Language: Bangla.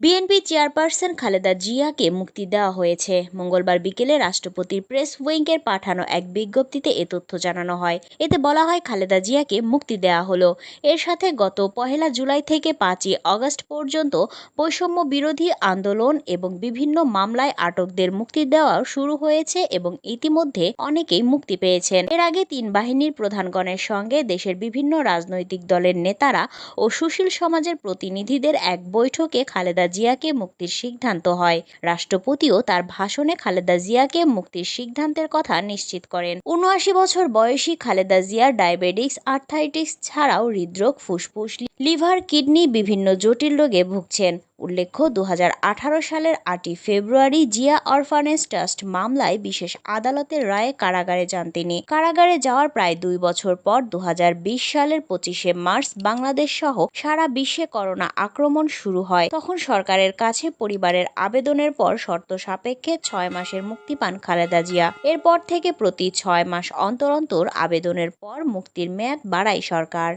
বিএনপি চেয়ারপারসন খালেদা জিয়াকে মুক্তি দেওয়া হয়েছে। মঙ্গলবার বিকেলে রাষ্ট্রপতির প্রেস উইংয়ের পাঠানো এক বিজ্ঞপ্তিতে এ তথ্য জানানো হয়। এতে বলা হয়, খালেদা জিয়াকে মুক্তি দেওয়া হলো। এর সাথে গত পহেলা জুলাই থেকে পাঁচই আগস্ট পর্যন্ত বৈষম্য বিরোধী আন্দোলন এবং বিভিন্ন মামলায় আটকদের মুক্তি দেওয়া শুরু হয়েছে এবং ইতিমধ্যে অনেকেই মুক্তি পেয়েছেন। এর আগে তিন বাহিনীর প্রধানগণের সঙ্গে দেশের বিভিন্ন রাজনৈতিক দলের নেতারা ও সুশীল সমাজের প্রতিনিধিদের এক বৈঠকে খালেদা জিয়াকে মুক্তির সিদ্ধান্ত হয়। রাষ্ট্রপতিও তার ভাষণে খালেদা জিয়াকে মুক্তির সিদ্ধান্তের কথা নিশ্চিত করেন। উনআশি বছর বয়সী খালেদা জিয়ার ডায়াবেটিক্স আর্থাইটিস ছাড়াও হৃদরোগ, ফুসফুস, লিভার, কিডনি, বিভিন্ন জটিল রোগে ভুগছেন। উল্লেখ্য দু হাজার আঠারো সালের আটই ফেব্রুয়ারি জিয়া অরফানেজ ট্রাস্ট মামলায় বিশেষ আদালতের রায়ে কারাগারে যান তিনি। কারাগারে যাওয়ার প্রায় দুই বছর পর দুহাজার বিশ সালের পঁচিশে মার্চ বাংলাদেশ সহ সারা বিশ্বে করোনা আক্রমণ শুরু হয়। তখন সরকারের কাছে পরিবারের আবেদনের পর শর্ত সাপেক্ষে ছয় মাসের মুক্তি পান খালেদা জিয়া। এরপর থেকে প্রতি ছয় মাস অন্তর অন্তর আবেদনের পর মুক্তির মেয়াদ বাড়ায় সরকার।